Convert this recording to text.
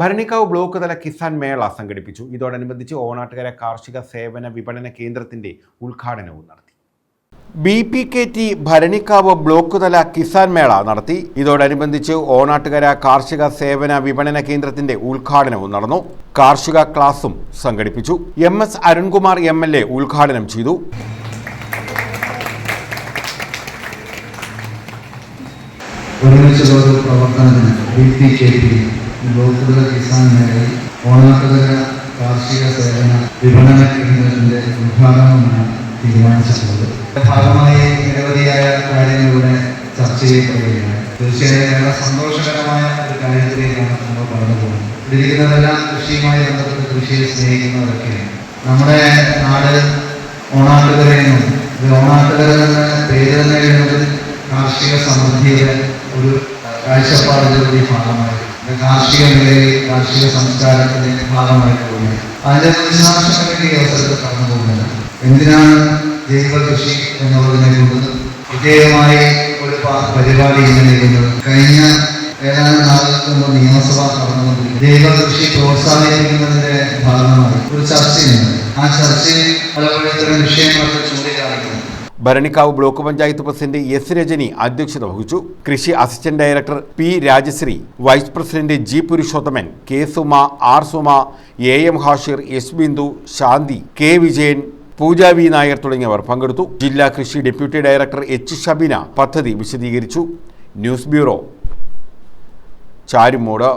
Bharanikkavu block തല കിസാൻ മേള സംഘടിപ്പിച്ചു. ഇതോടനുബന്ധിച്ച് ഓണാട്ടുകര കാർഷിക സേവന വിപണന കേന്ദ്രത്തിന്റെ ഉദ്ഘാടനവും നടത്തി. B P K T Bharanikkavu block തല കിസാൻ മേള നടത്തി. ഇതോടനുബന്ധിച്ച് ഓണാട്ടുകര കാർഷിക സേവന വിപണന കേന്ദ്രത്തിന്റെ ഉദ്ഘാടനവും നടന്നു. കാർഷിക ക്ലാസും സംഘടിപ്പിച്ചു. M S Arunkumar M L A ഉദ്ഘാടനം ചെയ്തു. പ്രവർത്തനത്തിന് ബി പി കെ പി ബ്ലോക്കുതല കിസാൻ മേഖല ഓണാട്ടുകര കാർഷിക സേവന വിപണന കേന്ദ്രത്തിന്റെ ഉദ്ഘാടനമാണ് തീരുമാനിച്ചിട്ടുള്ളത്. ഭാഗമായി നിരവധിയായ കാര്യങ്ങളിലൂടെ ചർച്ച ചെയ്യപ്പെടുകയാണ്. തീർച്ചയായും വളരെ സന്തോഷകരമായ ഒരു കാര്യത്തിലേക്കാണ് നമ്മൾ കടന്നു പോകുന്നത്. ഇരിക്കുന്നതെല്ലാം കൃഷിയുമായി ബന്ധപ്പെട്ട് കൃഷിയെ സ്നേഹിക്കുന്നവരൊക്കെയാണ് നമ്മുടെ നാട് ഓണാട്ടുകരയെന്നും ഇത് ഓണാട്ടുകര എന്ന പേര് തന്നെ കാർഷിക സമൃദ്ധിയുടെ ഒരു കാഴ്ചപ്പാടിന്റെ ഒരു ഭാഗമായി ഇത് കാർഷിക മേഖലയിൽ കാർഷിക സംസ്കാരത്തിന്റെ ഭാഗമായി പോകുന്നത് അതിന്റെ ഈ അവസരത്തിൽ കടന്നു പോകുന്നത്. എന്തിനാണ് ജൈവ എന്നുള്ളതിനെ കൊണ്ട് പ്രത്യേകമായി ഒരു പരിപാടി ഇങ്ങനെ കഴിഞ്ഞ ഏതാനും നാളുകൾക്ക് നിയമസഭ നടന്നുകൊണ്ടിരിക്കുന്നു ജൈവ പ്രോത്സാഹിപ്പിക്കുന്നതിന്റെ ഭാഗമായി ഒരു ചർച്ചയുണ്ട്. ആ ചർച്ചയിൽ പലപ്പോഴും ഇത്തരം വിഷയങ്ങളൊക്കെ Bharanikkavu block panchayat president S Rajani അധ്യക്ഷത വഹിച്ചു. കൃഷി assistant director P Rajasree vice president G Purushothaman K Suma R Suma A M Hashir S Bindu Shanthi K Vijayan Pooja V Nair തുടങ്ങിയവർ പങ്കെടുത്തു. ജില്ലാ കൃഷി ഡെപ്യൂട്ടി ഡയറക്ടർ എച്ച് ഷബിന പദ്ധതി വിശദീകരിച്ചു. News bureau Charummood.